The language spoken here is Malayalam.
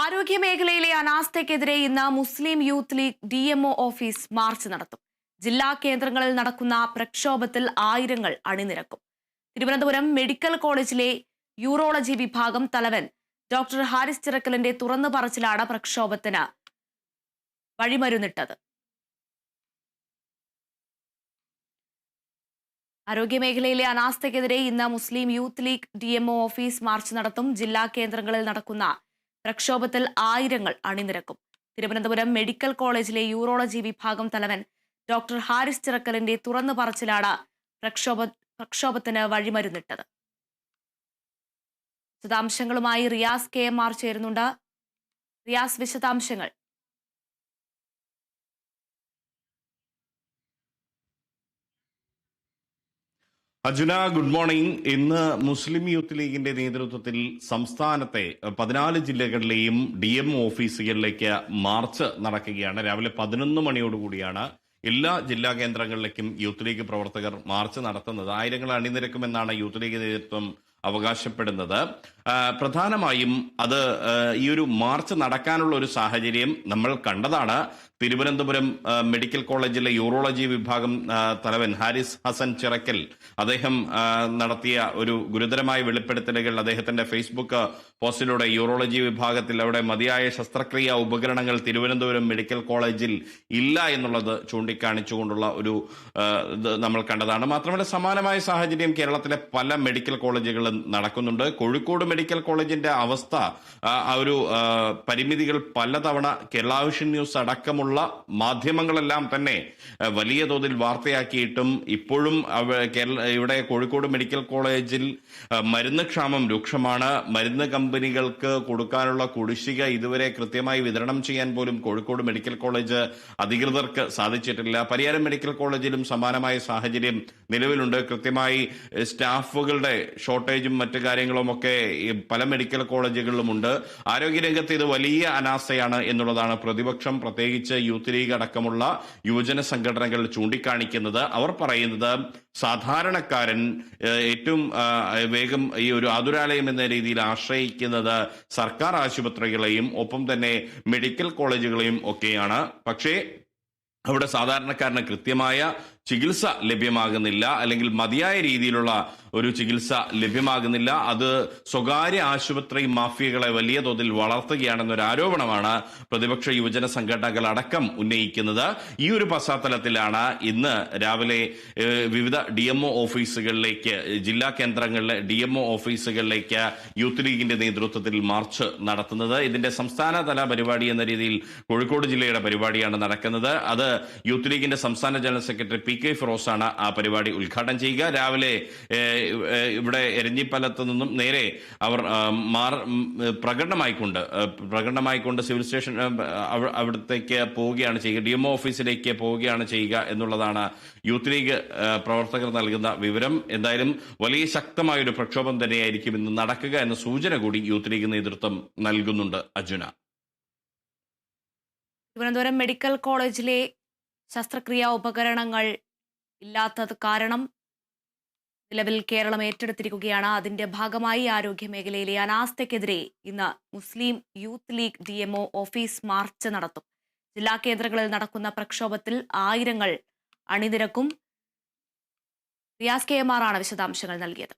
ആരോഗ്യ മേഖലയിലെ അനാസ്ഥയ്ക്കെതിരെ ഇന്ന് Muslim Youth League D office march നടത്തും. ജില്ലാ കേന്ദ്രങ്ങളിൽ നടക്കുന്ന പ്രക്ഷോഭത്തിൽ ആയിരങ്ങൾ അണിനിരക്കും. തിരുവനന്തപുരം മെഡിക്കൽ കോളേജിലെ യൂറോളജി വിഭാഗം തലവൻ ഡോക്ടർ ഹാരിസ് ചിറക്കലിന്റെ തുറന്നു പറച്ചിലാണ് പ്രക്ഷോഭത്തിന് വഴിമരുന്നിട്ടത്. ആരോഗ്യമേഖലയിലെ അനാസ്ഥയ്ക്കെതിരെ ഇന്ന് Muslim Youth League D office march നടത്തും. ജില്ലാ കേന്ദ്രങ്ങളിൽ നടക്കുന്ന പ്രക്ഷോഭത്തിൽ ആയിരങ്ങൾ അണിനിരക്കും. തിരുവനന്തപുരം മെഡിക്കൽ കോളേജിലെ യൂറോളജി വിഭാഗം തലവൻ ഡോക്ടർ ഹാരിസ് ചിറക്കലിന്റെ തുറന്നു പറച്ചിലാണ് പ്രക്ഷോഭ പ്രക്ഷോഭത്തിന് വഴിമരുന്നിട്ടത്. വിശദാംശങ്ങളുമായി റിയാസ് കെ എം ആർ ചേരുന്നുണ്ട്. റിയാസ് വിശദാംശങ്ങൾ. Ajuna good morning. ഇന്ന് മുസ്ലിം യൂത്ത് ലീഗിന്റെ നേതൃത്വത്തിൽ സംസ്ഥാനത്തെ പതിനാല് ജില്ലകളിലെയും ഡി എം ഓഫീസുകളിലേക്ക് മാർച്ച് നടക്കുകയാണ്. രാവിലെ പതിനൊന്ന് മണിയോടുകൂടിയാണ് എല്ലാ ജില്ലാ കേന്ദ്രങ്ങളിലേക്കും യൂത്ത് ലീഗ് പ്രവർത്തകർ മാർച്ച് നടത്തുന്നത്. ആയിരങ്ങൾ അണിനിരക്കുമെന്നാണ് യൂത്ത് ലീഗ് നേതൃത്വം അവകാശപ്പെടുന്നത്. പ്രധാനമായും അത് ഈ ഒരു മാർച്ച് നടക്കാനുള്ള ഒരു സാഹചര്യം നമ്മൾ കണ്ടതാണ്. തിരുവനന്തപുരം മെഡിക്കൽ കോളേജിലെ യൂറോളജി വിഭാഗം തലവൻ ഹാരിസ് ഹസൻ ചിറക്കൽ അദ്ദേഹം നടത്തിയ ഒരു ഗുരുതരമായ വെളിപ്പെടുത്തലുകൾ അദ്ദേഹത്തിന്റെ ഫേസ്ബുക്ക് പോസ്റ്റിലൂടെ യൂറോളജി വിഭാഗത്തിൽ അവിടെ മതിയായ ശസ്ത്രക്രിയ ഉപകരണങ്ങൾ തിരുവനന്തപുരം മെഡിക്കൽ കോളേജിൽ ഇല്ല എന്നുള്ളത് ചൂണ്ടിക്കാണിച്ചുകൊണ്ടുള്ള ഒരു നമ്മൾ കണ്ടതാണ്. മാത്രമല്ല സമാനമായ സാഹചര്യം കേരളത്തിലെ പല മെഡിക്കൽ കോളേജുകളും നടക്കുന്നുണ്ട്. കോഴിക്കോട് മെഡിക്കൽ കോളേജിന്റെ അവസ്ഥ ആ ഒരു പരിമിതികൾ പലതവണ കേരളാവിഷൻ ന്യൂസ് അടക്കമുള്ള മാധ്യമങ്ങളെല്ലാം തന്നെ വലിയ തോതിൽ വാർത്തയാക്കിയിട്ടും ഇപ്പോഴും കേരള ഇവിടെ കോഴിക്കോട് മെഡിക്കൽ കോളേജിൽ മരുന്ന് ക്ഷാമം രൂക്ഷമാണ്. മരുന്ന് കമ്പനികൾക്ക് കൊടുക്കാനുള്ള കുടിശ്ശിക ഇതുവരെ കൃത്യമായി വിതരണം ചെയ്യാൻ പോലും കോഴിക്കോട് മെഡിക്കൽ കോളേജ് അധികൃതർക്ക് സാധിച്ചിട്ടില്ല. പരിയാരം മെഡിക്കൽ കോളേജിലും സമാനമായ സാഹചര്യം നിലവിലുണ്ട്. കൃത്യമായി സ്റ്റാഫുകളുടെ ഷോർട്ടേജും മറ്റു കാര്യങ്ങളുമൊക്കെ പല മെഡിക്കൽ കോളേജുകളിലുമുണ്ട്. ആരോഗ്യരംഗത്ത് ഇത് വലിയ അനാസ്ഥയാണ് എന്നുള്ളതാണ് പ്രതിപക്ഷം പ്രത്യേകിച്ച് യൂത്ത് ലീഗ് അടക്കമുള്ള യുവജന സംഘടനകൾ ചൂണ്ടിക്കാണിക്കുന്നത് അവർ പറയുന്നത് സാധാരണക്കാരൻ ഏറ്റവും വേഗം ഈ ഒരു ആതുരാലയം എന്ന രീതിയിൽ ആശ്രയിക്കുന്നത് സർക്കാർ ആശുപത്രികളെയും ഒപ്പം തന്നെ മെഡിക്കൽ കോളേജുകളെയും ഒക്കെയാണ്. പക്ഷേ അവിടെ സാധാരണക്കാരന് കൃത്യമായ ചികിത്സ ലഭ്യമാകുന്നില്ല അല്ലെങ്കിൽ മതിയായ രീതിയിലുള്ള ഒരു ചികിത്സ ലഭ്യമാകുന്നില്ല. അത് സ്വകാര്യ ആശുപത്രി മാഫിയകളെ വലിയ തോതിൽ വളർത്തുകയാണെന്നൊരു ആരോപണമാണ് പ്രതിപക്ഷ യുവജന സംഘടനകൾ അടക്കം ഉന്നയിക്കുന്നത്. ഈ ഒരു പശ്ചാത്തലത്തിലാണ് ഇന്ന് രാവിലെ വിവിധ ഡി ഓഫീസുകളിലേക്ക് ജില്ലാ കേന്ദ്രങ്ങളിലെ ഡി ഓഫീസുകളിലേക്ക് യൂത്ത് ലീഗിന്റെ നേതൃത്വത്തിൽ മാർച്ച് നടത്തുന്നത്. ഇതിന്റെ സംസ്ഥാനതല പരിപാടി എന്ന രീതിയിൽ കോഴിക്കോട് ജില്ലയുടെ പരിപാടിയാണ് നടക്കുന്നത്. അത് യൂത്ത് ലീഗിന്റെ സംസ്ഥാന ജനറൽ സെക്രട്ടറി പി. കെ ഫിറോസാണ് ആ പരിപാടി ഉദ്ഘാടനം ചെയ്യുക. രാവിലെ ഇവിടെ എരഞ്ഞിപ്പലത്ത് നിന്നും നേരെ അവർ മാർ പ്രകടനമായിക്കൊണ്ട് പ്രകടനമായിക്കൊണ്ട് സിവിൽ സ്റ്റേഷൻ അവിടത്തേക്ക് പോവുകയാണ് ചെയ്യുക. ഡി എം ഓഫീസിലേക്ക് പോവുകയാണ് ചെയ്യുക എന്നുള്ളതാണ് യൂത്ത് ലീഗ് പ്രവർത്തകർ നൽകുന്ന വിവരം. എന്തായാലും വലിയ ശക്തമായ ഒരു പ്രക്ഷോഭം തന്നെയായിരിക്കും ഇന്ന് നടക്കുക എന്ന സൂചന കൂടി യൂത്ത് ലീഗ് നേതൃത്വം നൽകുന്നുണ്ട് അർജുന. തിരുവനന്തപുരം മെഡിക്കൽ കോളേജിലെ ശസ്ത്രക്രിയാ ഉപകരണങ്ങൾ ഇല്ലാത്തത് കാരണം നിലവിൽ കേരളം ഏറ്റെടുത്തിരിക്കുകയാണ്. അതിന്റെ ഭാഗമായി ആരോഗ്യ മേഖലയിലെ അനാസ്ഥയ്ക്കെതിരെ ഇന്ന് Muslim Youth League D office march നടത്തും. ജില്ലാ കേന്ദ്രങ്ങളിൽ നടക്കുന്ന പ്രക്ഷോഭത്തിൽ ആയിരങ്ങൾ അണിനിരക്കും. റിയാസ് കെ എം ആർ ആണ് വിശദാംശങ്ങൾ നൽകിയത്.